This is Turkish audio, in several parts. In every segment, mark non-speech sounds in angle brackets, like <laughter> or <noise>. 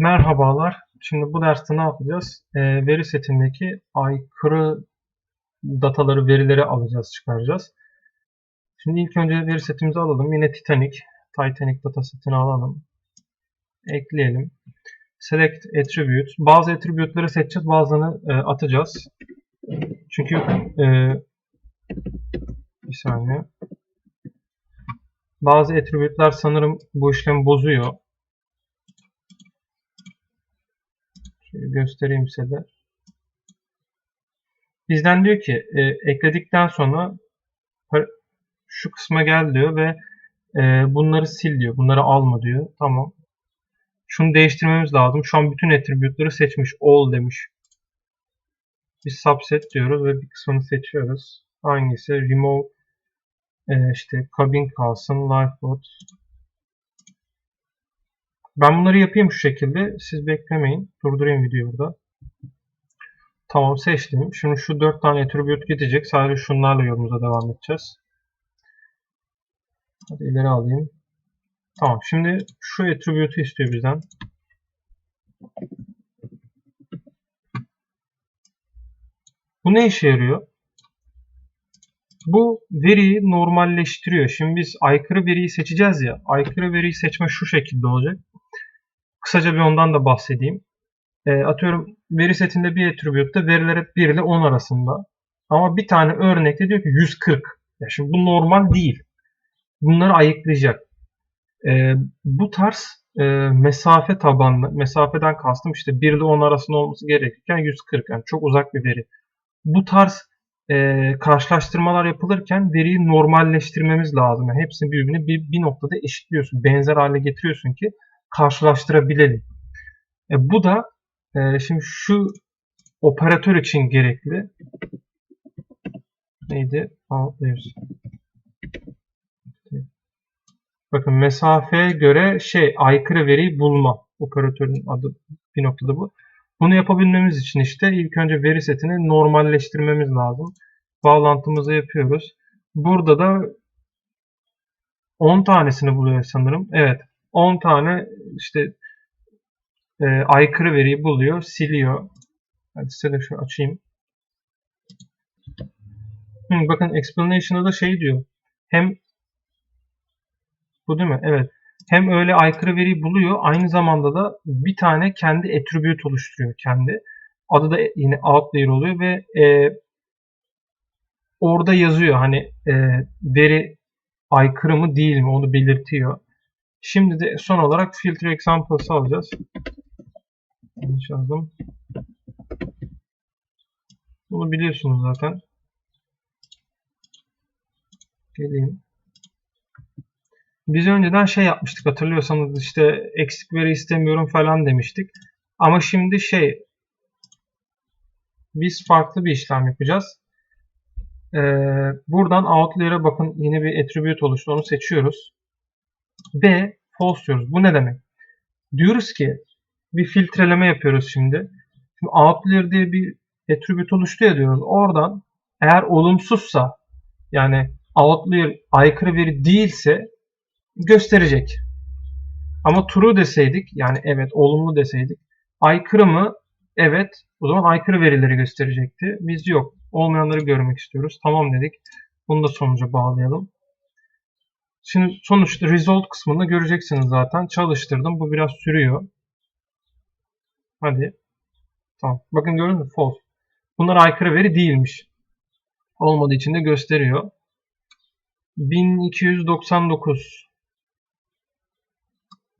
Merhabalar. Şimdi bu derste ne yapacağız? Ee, veri setindeki aykırı dataları, verileri alacağız, çıkaracağız. Şimdi ilk önce veri setimizi alalım. Yine Titanic. Titanic data setini alalım. Ekleyelim. Select attribute. Bazı attribute'ları seçeceğiz, bazılarını e, atacağız. Çünkü e, bir saniye. Bazı attribute'lar sanırım bu işlemi bozuyor. Göstereyim size de. Bizden diyor ki e, ekledikten sonra şu kısma gel diyor ve e, bunları sil diyor. Bunları alma diyor. Tamam. Şunu değiştirmemiz lazım. Şu an bütün attribute'ları seçmiş. All demiş. Biz subset diyoruz ve bir kısmını seçiyoruz. Hangisi? Remove e, işte cabin kalsın. Lifeboat. Ben bunları yapayım şu şekilde. Siz beklemeyin. Durdurayım videoyu burada. Tamam seçtim. Şimdi şu 4 tane attribute gidecek. Sadece şunlarla yolumuza devam edeceğiz. Hadi ileri alayım. Tamam. Şimdi şu attribute'u istiyor bizden. Bu ne işe yarıyor? Bu veriyi normalleştiriyor. Şimdi biz aykırı veriyi seçeceğiz ya. Aykırı veriyi seçme şu şekilde olacak. Kısaca bir ondan da bahsedeyim. E, atıyorum veri setinde bir attribute'da veriler hep 1 ile 10 arasında. Ama bir tane örnekte diyor ki 140. Ya şimdi bu normal değil. Bunları ayıklayacak. E, bu tarz e, mesafe tabanlı, mesafeden kastım işte 1 ile 10 arasında olması gerekirken 140. Yani çok uzak bir veri. Bu tarz e, karşılaştırmalar yapılırken veriyi normalleştirmemiz lazım. Yani hepsini birbirine bir, bir noktada eşitliyorsun. Benzer hale getiriyorsun ki karşılaştırabilelim. E, bu da e, şimdi şu operatör için gerekli. Neydi? Outliers. Bakın mesafeye göre şey aykırı veriyi bulma operatörün adı bir noktada bu. Bunu yapabilmemiz için işte ilk önce veri setini normalleştirmemiz lazım. Bağlantımızı yapıyoruz. Burada da 10 tanesini buluyor sanırım. Evet. 10 tane işte e, aykırı veriyi buluyor, siliyor. Hadi size de şu açayım. Hı, bakın explanation'da da şey diyor. Hem bu değil mi? Evet. Hem öyle aykırı veriyi buluyor, aynı zamanda da bir tane kendi attribute oluşturuyor kendi. Adı da yine outlier oluyor ve e, orada yazıyor hani e, veri aykırı mı değil mi onu belirtiyor. Şimdi de son olarak filtre examples alacağız. Yanlış yazdım. Bunu biliyorsunuz zaten. Geleyim. Biz önceden şey yapmıştık hatırlıyorsanız işte eksik veri istemiyorum falan demiştik. Ama şimdi şey biz farklı bir işlem yapacağız. Ee, buradan outlier'e bakın yeni bir attribute oluştu onu seçiyoruz. B false diyoruz. Bu ne demek? Diyoruz ki bir filtreleme yapıyoruz şimdi. Şimdi outlier diye bir attribute oluştu ya diyoruz. Oradan eğer olumsuzsa yani outlier aykırı veri değilse gösterecek. Ama true deseydik yani evet olumlu deseydik aykırı mı? Evet o zaman aykırı verileri gösterecekti. Biz yok. Olmayanları görmek istiyoruz. Tamam dedik. Bunu da sonuca bağlayalım. Şimdi sonuçta result kısmında göreceksiniz zaten. Çalıştırdım. Bu biraz sürüyor. Hadi. Tamam. Bakın gördünüz mü? False. Bunlar aykırı veri değilmiş. Olmadığı için de gösteriyor. 1299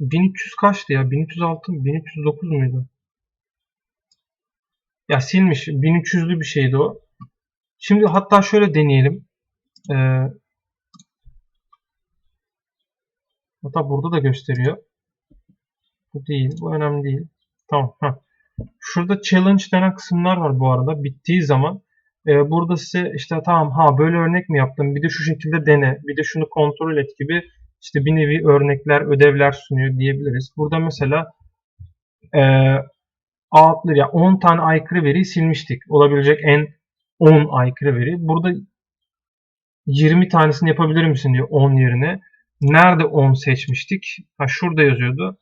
1300 kaçtı ya? 1306 1309 muydu? Ya silmiş. 1300'lü bir şeydi o. Şimdi hatta şöyle deneyelim. Ee, hatta burada da gösteriyor. Bu değil. Bu önemli değil. Tamam. Heh. Şurada challenge denen kısımlar var bu arada. Bittiği zaman e, burada size işte tamam ha böyle örnek mi yaptım bir de şu şekilde dene bir de şunu kontrol et gibi işte bir nevi örnekler ödevler sunuyor diyebiliriz. Burada mesela e, outlier ya 10 tane aykırı veriyi silmiştik. Olabilecek en 10 aykırı veri. Burada 20 tanesini yapabilir misin diyor 10 yerine. Nerede 10 seçmiştik? Ha şurada yazıyordu.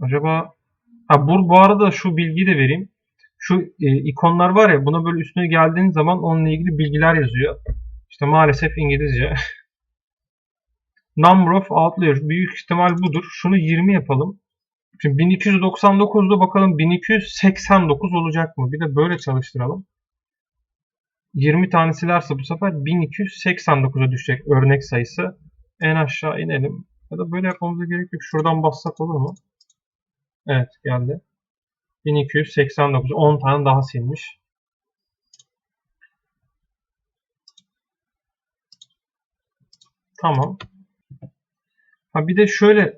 Acaba ha bu, bu arada şu bilgiyi de vereyim. Şu e, ikonlar var ya buna böyle üstüne geldiğiniz zaman onunla ilgili bilgiler yazıyor. İşte maalesef İngilizce. <laughs> Number of outliers. Büyük ihtimal budur. Şunu 20 yapalım. Şimdi 1299'da bakalım 1289 olacak mı? Bir de böyle çalıştıralım. 20 tane silerse bu sefer 1289'a düşecek örnek sayısı. En aşağı inelim. Ya da böyle yapmamıza gerek yok. Şuradan bassak olur mu? Evet geldi. 1289. 10 tane daha silmiş. Tamam. Ha bir de şöyle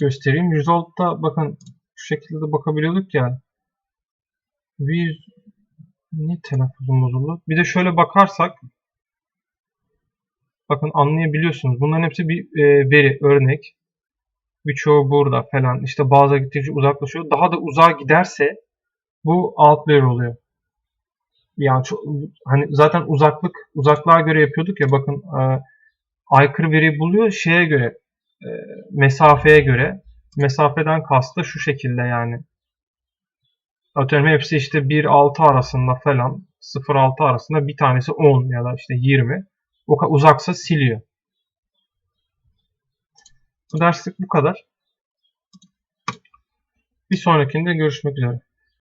göstereyim. Result'ta bakın şu şekilde de bakabiliyorduk ya. Biz ne telaffuzum bozuldu? Bir de şöyle bakarsak bakın anlayabiliyorsunuz. Bunların hepsi bir e, veri, örnek. Birçoğu burada falan. İşte bazı gittikçe uzaklaşıyor. Daha da uzağa giderse bu outlier oluyor. Yani çok, hani zaten uzaklık uzaklığa göre yapıyorduk ya bakın e, aykırı veri buluyor şeye göre e, mesafeye göre mesafeden kastı şu şekilde yani atıyorum hepsi işte 1-6 arasında falan 0-6 arasında bir tanesi 10 ya da işte 20 o kadar uzaksa siliyor. Bu derslik bu kadar. Bir sonrakinde görüşmek üzere.